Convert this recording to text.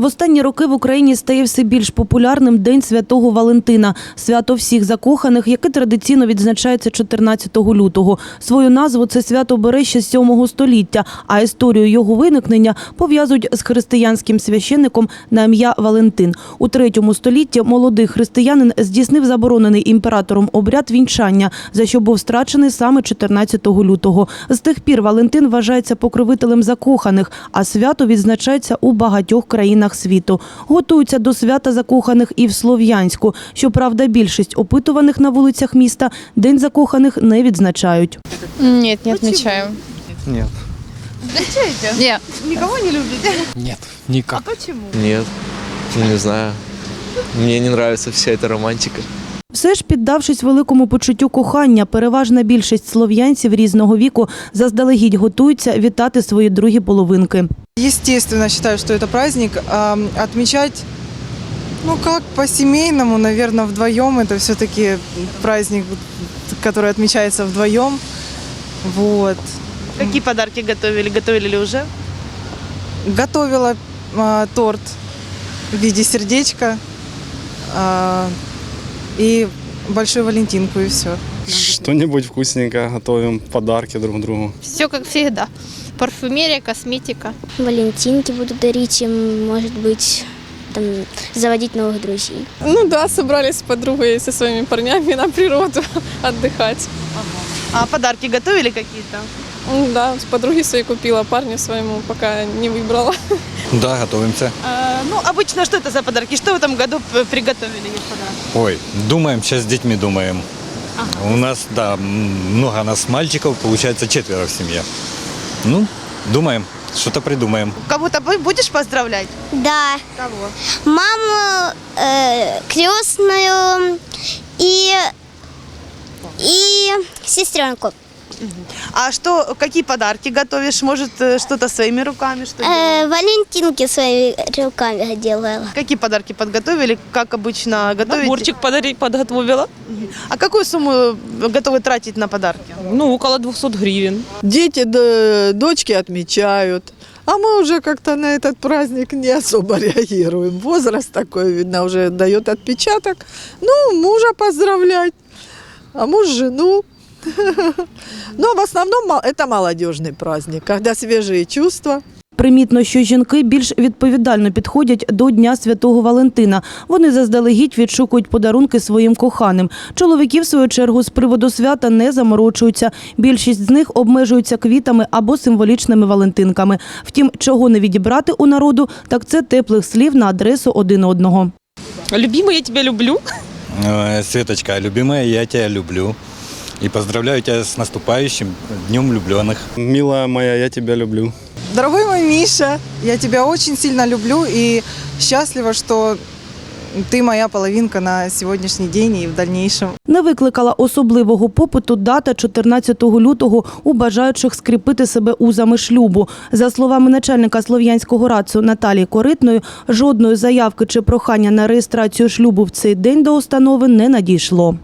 В останні роки в Україні стає все більш популярним День Святого Валентина, свято всіх закоханих, яке традиційно відзначається 14 лютого. Свою назву це свято бере ще з 7 століття, а історію його виникнення пов'язують з християнським священником на ім'я Валентин. У третьому столітті молодий християнин здійснив заборонений імператором обряд вінчання, за що був страчений саме 14 лютого. З тих пір Валентин вважається покровителем закоханих, а свято відзначається у багатьох країнах світу. Готуються до свята закоханих і в Слов'янську. Щоправда, більшість опитуваних на вулицях міста День закоханих не відзначають. Ні, не отмечаю. Нет. Нет. Никого не любите? Нет, никак. Почему? Нет, не знаю. Мне не нравится вся эта романтика. Все ж піддавшись великому почуттю кохання, переважна більшість слов'янців різного віку заздалегідь готуються вітати свої другі половинки. Естественно, считаю, что это праздник. А, отмечать, ну как по-семейному, наверное, вдвоем. Это все-таки праздник, который отмечается вдвоем. Вот. Какие подарки готовили? Готовили ли уже? Готовила а, торт в виде сердечка а, и большую валентинку и все. Что-нибудь вкусненькое готовим, подарки друг другу. Все как всегда. Парфюмерия, косметика. Валентинки буду дарить им, может быть, там, заводить новых друзей. Ну да, собрались с подругой и со своими парнями на природу отдыхать. А подарки готовили какие-то? Да, с подруги своей купила, парню своему пока не выбрала. Да, готовимся. А, ну, обычно что это за подарки? Что в этом году приготовили из подарков? Ой, думаем, сейчас с детьми думаем. У нас, да, много нас мальчиков, получается четверо в семье. Ну, думаем, что-то придумаем. Кого-то бу- будешь поздравлять? Да, Кого? маму э, крестную и, и сестренку. А что, какие подарки готовишь? Может, э, что-то своими руками? Что Э? Валентинки своими руками делала. Какие подарки подготовили? Как обычно готовите? Наборчик подари, подготовила. А какую сумму э, готовы тратить на подарки? Ну, около 200 гривен. Дети, да, дочки отмечают. А мы уже как-то на этот праздник не особо реагируем. Возраст такой, видно, уже дает отпечаток. Ну, мужа поздравлять, а муж жену. Но в основном мо- это молодежный праздник, когда свежие чувства. Примітно, що жінки більш відповідально підходять до Дня Святого Валентина. Вони заздалегідь відшукують подарунки своїм коханим. Чоловіки, в свою чергу, з приводу свята не заморочуються. Більшість з них обмежуються квітами або символічними валентинками. Втім, чого не відібрати у народу, так це теплих слів на адресу один одного. Любимый, я тебя люблю. Э, Светочка, любимая, я тебя люблю. И поздравляю тебя с наступающим Днем влюбленных. Милая моя, я тебя люблю. Дорогой мой Миша, я тебя очень сильно люблю и счастлива, что ты моя половинка на сегодняшний день и в дальнейшем. Не викликала особливого попиту дата 14 лютого у бажаючих скріпити себе узами шлюбу. За словами начальника Слов'янського радцу Наталії Коритної, жодної заявки чи прохання на реєстрацію шлюбу в цей день до установи не надійшло.